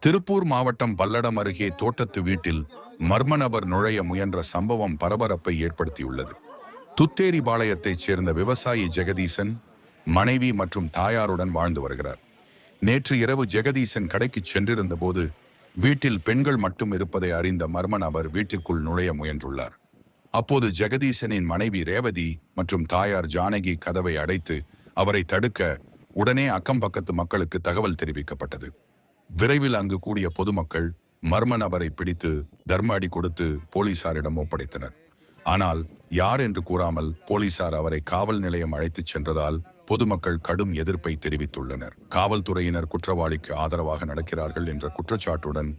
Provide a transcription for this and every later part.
திருப்பூர் மாவட்டம் பல்லடம் அருகே தோட்டத்து வீட்டில் மர்ம நபர் நுழைய முயன்ற சம்பவம் பரபரப்பை ஏற்படுத்தியுள்ளது. துத்தேரி பாளையத்தைச் சேர்ந்த விவசாயி ஜெகதீசன் மனைவி மற்றும் தாயாருடன் வாழ்ந்து வருகிறார். நேற்று இரவு ஜெகதீசன் கடைக்கு சென்றிருந்த போது வீட்டில் பெண்கள் மட்டும் இருப்பதை அறிந்த மர்ம நபர் வீட்டிற்குள் நுழைய முயன்றுள்ளார். அப்போது ஜெகதீசனின் மனைவி ரேவதி மற்றும் தாயார் ஜானகி கதவை அடைத்து அவரை தடுக்க உடனே அக்கம் பக்கத்து மக்களுக்கு தகவல் தெரிவிக்கப்பட்டது. விரைவில் அங்கு கூடிய பொதுமக்கள் மர்ம நபரை பிடித்து தர்ம அடி கொடுத்து போலீசாரிடம் ஒப்படைத்தனர். ஆனால் யார் என்று கூறாமல் போலீசார் அவரை காவல் நிலையம் அழைத்துச் சென்றதால் பொதுமக்கள் கடும் எதிர்ப்பை தெரிவித்துள்ளனர். காவல்துறையினர் குற்றவாளிக்கு ஆதரவாக நடக்கிறார்கள் என்ற குற்றச்சாட்டுடன்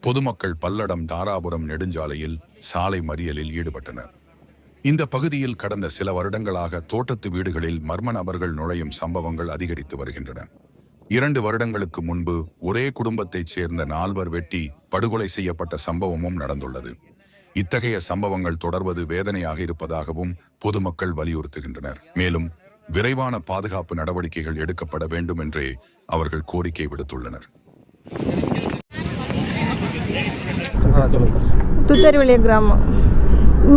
பொதுமக்கள் பல்லடம் தாராபுரம் நெடுஞ்சாலையில் சாலை மறியலில் ஈடுபட்டனர். இந்த பகுதியில் கடந்த சில வருடங்களாக தோட்டத்து வீடுகளில் மர்ம நபர்கள் நுழையும் சம்பவங்கள் அதிகரித்து வருகின்றன. இரண்டு வருடங்களுக்கு முன்பு ஒரே குடும்பத்தைச் சேர்ந்த நால்வர் வெட்டி படுகொலை செய்யப்பட்ட சம்பவமும் நடந்துள்ளது. இத்தகைய சம்பவங்கள் தொடர்வது வேதனையாக இருப்பதாகவும் பொதுமக்கள் வலியுறுத்துகின்றனர். மேலும் விரைவான பாதுகாப்பு நடவடிக்கைகள் எடுக்கப்பட வேண்டும் என்றே அவர்கள் கோரிக்கை விடுத்துள்ளனர். துத்தரிவளிய கிராமம்.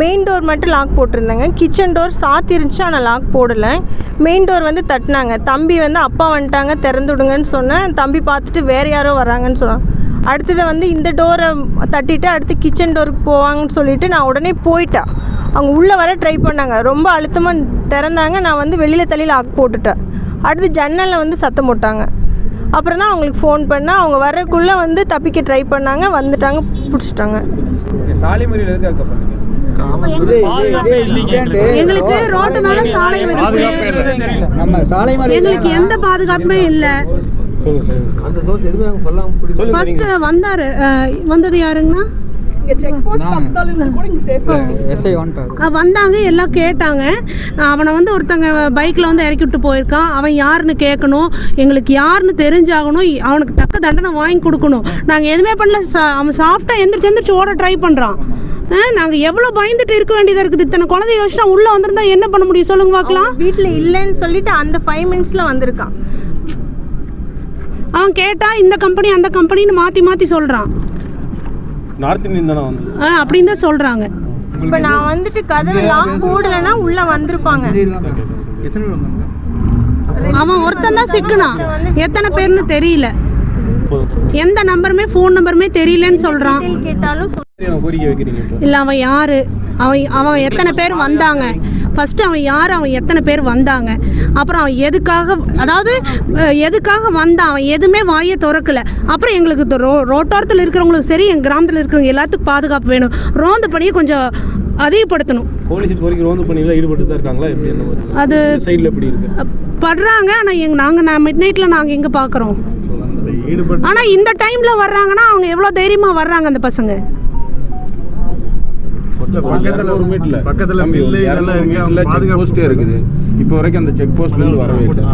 மெயின் டோர் மட்டும் லாக் போட்டிருந்தேங்க. கிச்சன் டோர் சாத்திருந்துச்சு ஆனால் லாக் போடலை. மெயின் டோர் வந்து தட்டினாங்க. தம்பி வந்து அப்பா வந்துட்டாங்க திறந்து விடுங்கன்னு சொன்னேன். தம்பி பார்த்துட்டு வேறு யாரோ வராங்கன்னு சொன்னான். அடுத்ததை வந்து இந்த டோரை தட்டிட்டு அடுத்து கிச்சன் டோருக்கு போவாங்கன்னு சொல்லிட்டு நான் உடனே போயிட்டேன். அவங்க உள்ளே வர ட்ரை பண்ணாங்க. ரொம்ப அழுத்தமாக திறந்தாங்க. நான் வந்து வெளியில் தள்ளி லாக் போட்டுட்டேன். அடுத்து ஜன்னலில் வந்து சத்தம் போட்டாங்க. அப்புறம் தான் அவங்களுக்கு ஃபோன் பண்ணால் அவங்க வரக்குள்ளே வந்து தப்பிக்க ட்ரை பண்ணாங்க. வந்துட்டாங்க பிடிச்சிட்டாங்க. சாலை மறியல் எங்களுக்கு ரோட்டு மேல சாலை வச்சு நம்ம சாலை எங்களுக்கு எந்த பாதுகாப்புமே இல்ல. ஃபர்ஸ்ட் வந்தாரு அஹ், வந்தது அஹ், வந்தாங்க எல்லாம் கேட்டாங்க. அவனை வந்து ஒருத்தங்க பைக்கில் வந்து இறக்கி விட்டு போயிருக்கான். அவன் யாருன்னு கேட்கணும். எங்களுக்கு யாருன்னு தெரிஞ்சாகணும். அவனுக்கு தக்க தண்டனை வாங்கி கொடுக்கணும். நாங்கள் எதுவுமே பண்ணல. சா- அவன் சாஃப்டாக எந்திரிச்சு எந்திரிச்சு ஓட ட்ரை பண்ணுறான் நாங்கள் எவ்வளோ பயந்துட்டு இருக்க வேண்டியதாக இருக்குது? இத்தனை குழந்தைய வச்சுட்டா உள்ளே வந்திருந்தா என்ன பண்ண முடியும்? சொல்லுங்க பார்க்கலாம். வீட்டில் இல்லைன்னு சொல்லிட்டு அந்த ஃபைவ் மினிட்ஸில் வந்திருக்கான். அவன் கேட்டா இந்த கம்பெனி அந்த கம்பெனின்னு மாற்றி மாற்றி சொல்கிறான் நார்த் இந்தியன் தானே வந்து? அப்படின்னு தான் சொல்கிறாங்க இப்போ நான் வந்துட்டு கதவை லாக் போடலைன்னா உள்ளே வந்திருப்பாங்க. அவன் ஒருத்தன் தான் சிக்கினான். எத்தனை பேர்னு தெரியல. எந்த நம்பருமே ஃபோன் நம்பருமே தெரியலன்னு சொல்கிறான் கேட்டாலும் இல்லை அவன் யார்? அவன் அவன் எத்தனை பேர் வந்தாங்க? ஃபஸ்ட்டு அவன் யார்? அவன் எத்தனை பேர் வந்தாங்க? அப்புறம் அவன் எதுக்காக அதாவது எதுக்காக வந்தான்? அவன் எதுவுமே வாயை திறக்கல. அப்புறம் எங்களுக்கு ரோ ரோட்டோரத்தில் இருக்கிறவங்களுக்கும் சரி எங்கள் கிராமத்தில் இருக்கிறவங்க எல்லாத்துக்கும் பாதுகாப்பு வேணும். ரோந்து பணியை கொஞ்சம் அதிகப்படுத்தணும். போலீஸ் இப்போ வரைக்கும் ரோந்து பணியில் ஈடுபட்டு தான் இருக்காங்களா? எப்படி அது சைடில் எப்படி இருக்கு? படுறாங்க ஆனால் எங்க நாங்கள் நான் மிட் நைட்டில் நாங்கள் எங்கே பார்க்குறோம் ஆனால் இந்த டைமில் வர்றாங்கன்னா அவங்க எவ்வளோ தைரியமாக வர்றாங்க அந்த பசங்க? பக்கத்துல ஒரு மீட்டர்ல பக்கத்துல ஒரு செக் பாதுகாப்பு போஸ்டே இருக்குது. இப்போ வரைக்கும் அந்த செக் போஸ்ட்ல இருந்து வரவே இல்லை